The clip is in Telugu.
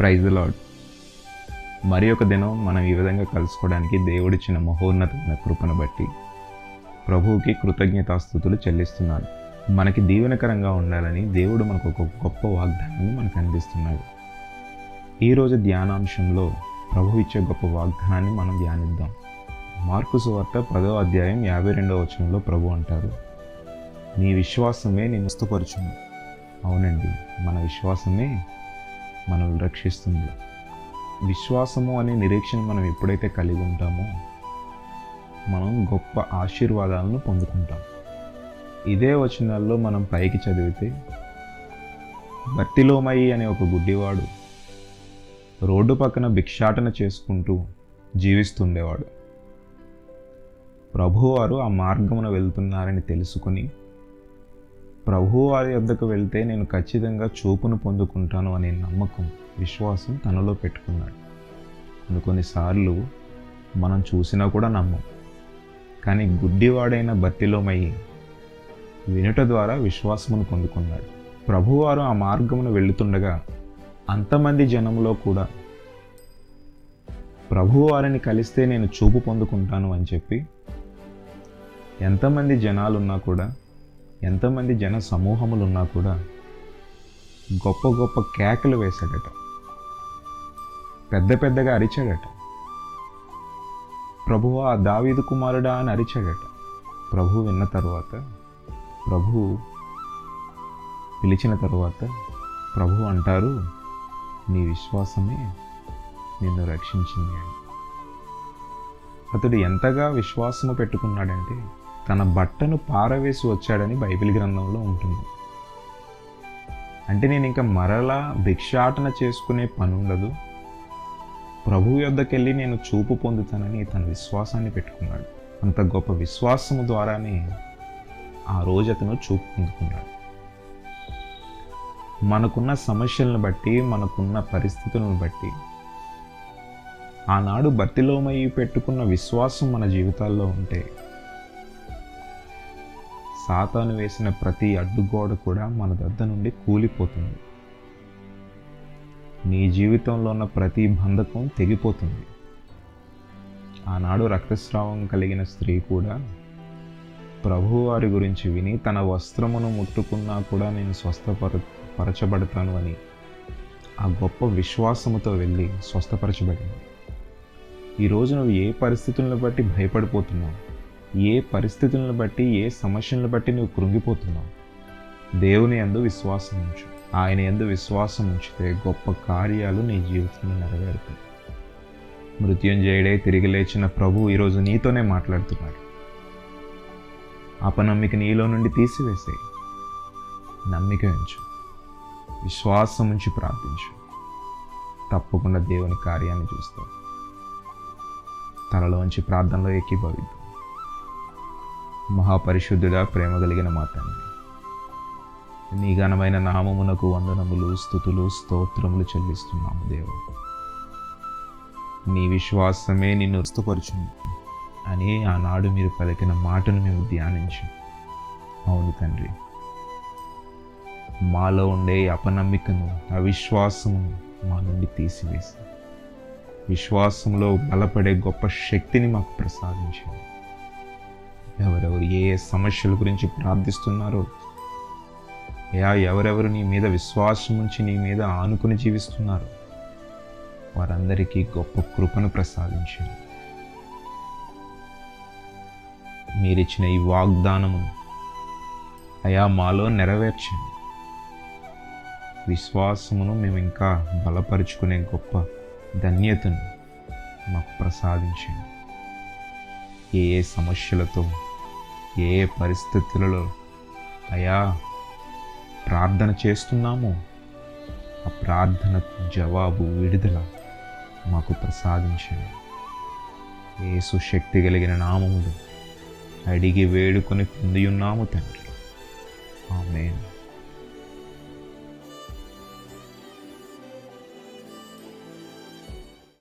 ప్రైజ్ లాడ్ మరి ఒక దినం మనం ఈ విధంగా కలుసుకోవడానికి దేవుడిచ్చిన మహోన్నతమైన కృపను బట్టి ప్రభువుకి కృతజ్ఞతాస్థుతులు చెల్లిస్తున్నాను మనకి దీవెనకరంగా ఉండాలని దేవుడు మనకు ఒక గొప్ప వాగ్దానాన్ని మనకు అందిస్తున్నాడు. ఈరోజు ధ్యానాంశంలో ప్రభు ఇచ్చే గొప్ప వాగ్దానాన్ని మనం ధ్యానిద్దాం. మార్కు సువార్త పదో అధ్యాయం యాభై రెండవ వచనంలో ప్రభు అంటారు నీ విశ్వాసమే నేను వస్తుపరుచును అవునండి మన విశ్వాసమే మనల్ని రక్షిస్తుంది. విశ్వాసము అనే నిరీక్షణ మనం ఎప్పుడైతే కలిగి ఉంటామో మనం గొప్ప ఆశీర్వాదాలను పొందుకుంటాం. ఇదే వచనాల్లో మనం పైకి చదివితే భర్తిలోమయి అనే ఒక గుడ్డివాడు రోడ్డు పక్కన భిక్షాటన చేసుకుంటూ జీవిస్తుండేవాడు. ప్రభువారు ఆ మార్గమున వెళ్తున్నారని తెలుసుకుని ప్రభువారి వద్దకు వెళ్తే నేను ఖచ్చితంగా చూపును పొందుకుంటాను అనే నమ్మకం విశ్వాసం తనలో పెట్టుకున్నాడు. కొన్ని కొన్నిసార్లు మనం చూసినా కూడా నమ్మం. కానీ గుడ్డివాడైన బత్తిలోమయ్యి వినుట ద్వారా విశ్వాసమును పొందుకున్నాడు. ప్రభువారు ఆ మార్గమును వెళుతుండగా అంతమంది జనంలో కూడా ప్రభువారిని కలిస్తే నేను చూపు పొందుకుంటాను అని చెప్పి ఎంతమంది జనాలున్నా కూడా ఎంతమంది జన సమూహములు ఉన్నా కూడా గొప్ప గొప్ప కేకలు వేశాడట. పెద్ద పెద్దగా అరిచాడట. ఆ దావీదు కుమారుడా అని అరిచాడట. ప్రభు విన్న తరువాత ప్రభు పిలిచిన తరువాత ప్రభు అంటారు నీ విశ్వాసమే నిన్ను రక్షించింది అని. అతడు ఎంతగా విశ్వాసము పెట్టుకున్నాడంటే తన బట్టను పారవేసి వచ్చాడని బైబిల్ గ్రంథంలో ఉంటుంది. అంటే నేను ఇంకా మరలా భిక్షాటన చేసుకునే పని ఉండదు. ప్రభు యొద్దకెళ్ళి నేను చూపు పొందుతానని తన విశ్వాసాన్ని పెట్టుకున్నాడు. అంత గొప్ప విశ్వాసము ద్వారానే ఆ రోజు అతను చూపు పొందుకున్నాడు. మనకున్న సమస్యలను బట్టి మనకున్న పరిస్థితులను బట్టి ఆనాడు భర్తిలోమయ్యి పెట్టుకున్న విశ్వాసం మన జీవితాల్లో ఉంటే సాతాను వేసిన ప్రతి అడ్డుగోడ కూడా మన దద్ద నుండి కూలిపోతుంది. నీ జీవితంలో ఉన్న ప్రతి బంధకం తెగిపోతుంది. ఆనాడు రక్తస్రావం కలిగిన స్త్రీ కూడా ప్రభువారి గురించి విని తన వస్త్రమును ముట్టుకున్నా కూడా నేను స్వస్థపర పరచబడతాను అని ఆ గొప్ప విశ్వాసముతో వెళ్ళి స్వస్థపరచబడింది. ఈరోజు నువ్వు ఏ పరిస్థితులను బట్టి భయపడిపోతున్నావు? ఏ పరిస్థితులను బట్టి ఏ సమస్యలను బట్టి నువ్వు కృంగిపోతున్నావు? దేవుని ఎందు విశ్వాసం ఉంచు. ఆయన ఎందు విశ్వాసం ఉంచితే గొప్ప కార్యాలు నీ జీవితంలో నెరవేరుతాయి. మృత్యుంజయుడే తిరిగి లేచిన ప్రభు ఈరోజు నీతోనే మాట్లాడుతున్నాడు. అపనమ్మిక నీలో నుండి తీసివేసే నమ్మిక ఉంచు. విశ్వాసం ఉంచి ప్రార్థించు. తప్పకుండా దేవుని కార్యాన్ని చూస్తావు. తనలోంచి ప్రార్థనలో ఏకీభవిద్దాం. మహాపరిశుద్ధుడా ప్రేమ కలిగిన మా తండ్రి. నీ ఘనమైన నామమునకు వందనములు స్థుతులు స్తోత్రములు చెల్లిస్తున్నాము దేవ నీ విశ్వాసమే నిన్ను వస్తుపరుచుంది అని ఆనాడు మీరు పలికిన మాటను మేము ధ్యానించాం. అవును తండ్రి. మాలో ఉండే అపనమ్మికను అవిశ్వాసమును మా నుండి తీసివేసి విశ్వాసంలో బలపడే గొప్ప శక్తిని మాకు ప్రసాదించండి ఎవరెవరు ఏ ఏ సమస్యల గురించి ప్రార్థిస్తున్నారో యా ఎవరెవరు నీ మీద విశ్వాసం ఉంచి నీ మీద ఆనుకుని జీవిస్తున్నారు వారందరికీ గొప్ప కృపను ప్రసాదించండి మీరిచ్చిన ఈ వాగ్దానము అయా మాలో నెరవేర్చండి. విశ్వాసమును మేము ఇంకా బలపరుచుకునే గొప్ప ధన్యతను మాకు ప్రసాదించండి. ఏ ఏ సమస్యలతో ఏ పరిస్థితులలో అయా ప్రార్థన చేస్తున్నామో ఆ ప్రార్థనకు జవాబు విడుదల మాకు ప్రసాదించండి. ఏసు శక్తి కలిగిన నామములు అడిగి వేడుకొని పొంది ఉన్నాము తండ్రి. ఆమె